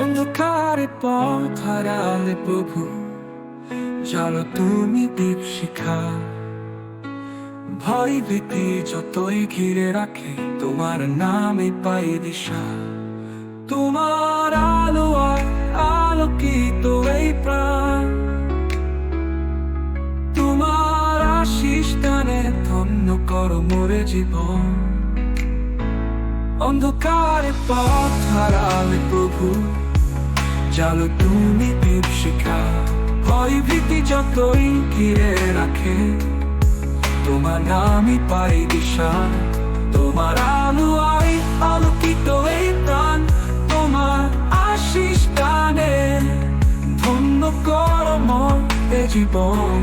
অন্ধকারে পথ হারালে প্রভু জানো তুমি দীপ শিখা ভয় ভীতি যতই ঘিরে রাখে, তোমার নামে পাই দিশা। তোমার আলো আর আলোকিত এই প্রাণ। তোমার আশিস দানে ধন্য কর মোরে জীবন। অন্ধকারে পথ হারালে প্রভু জালো তুমি দীপ শিখা। ভয় ভীতি যতই ঘিরে রাখে, তোমার নামই পাই দিশা। তোমার আলো আই আলোকিত এই প্রাণ, তোমার আশিস দানে ধন্য কর এ জীবন।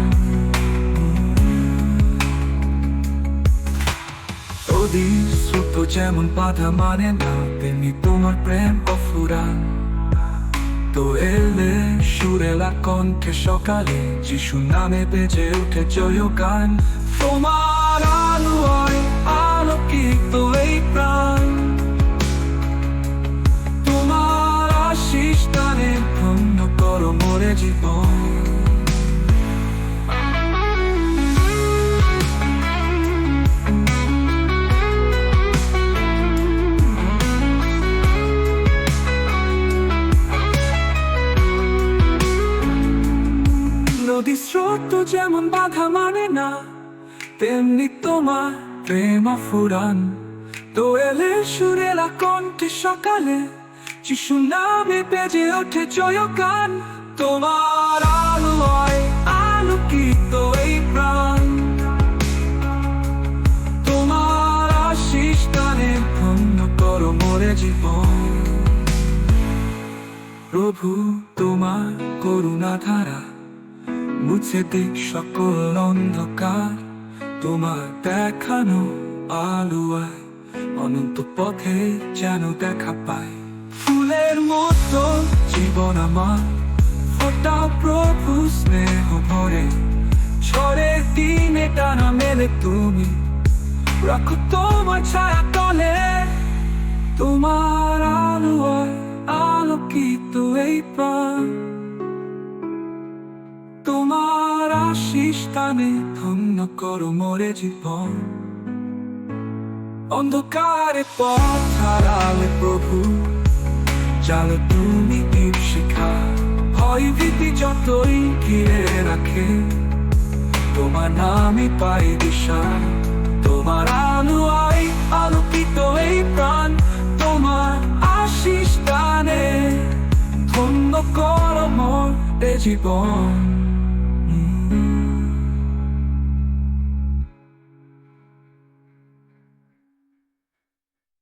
নদীর স্রোত যেমন বাধা মানে না, তেমনি তোমার প্রেম অফুরান তো এলে সুরেলা কণ্ঠে সকালে যিশু নামে বেজে উঠে জয় গান তোমার আলোয় আলোকিত এই প্রাণ। তোমার আশিস দানে ধন্য করো মরে জীবন। নদী যেমন বাধা মানে না, তেমনি তোমার প্রেম ফুরান তো এলে সুরেলা কণ্ঠে সকালে যিশু নামে বেজে ওঠে জয় গান তোমার আলোয় আলোকিত এই প্রাণ। তোমার আশিস দানে ধন্য করো মোরে জীবন। প্রভু, তোমার করুণা ধারা মুছে দিক সকল অন্ধকার। তোমার দেখানো আলোয় অনন্ত পথে যেন দেখা পায় ফুলের মতো জীবন আমার, ফোটা প্রভু স্নেহ ভরে। ঝড়ের দিনে টানা মেলে তুমি, রাখো তোমার ছায়া তলে। তোমার আলোয় আলোকিত এই প্রাণ আশিস টানে ধন্য করো মোরে জীবন। অন্ধকারে পথ হারালে প্রভু, জানো তুমি শিখা। ভয় ভীতি যতই ঘিরে রাখে, তোমার নামই পাই দিশা। তোমার আলো আই আলোকিত এই প্রাণ, তোমার আশিস টানে ধন্য করো মোর জীবন।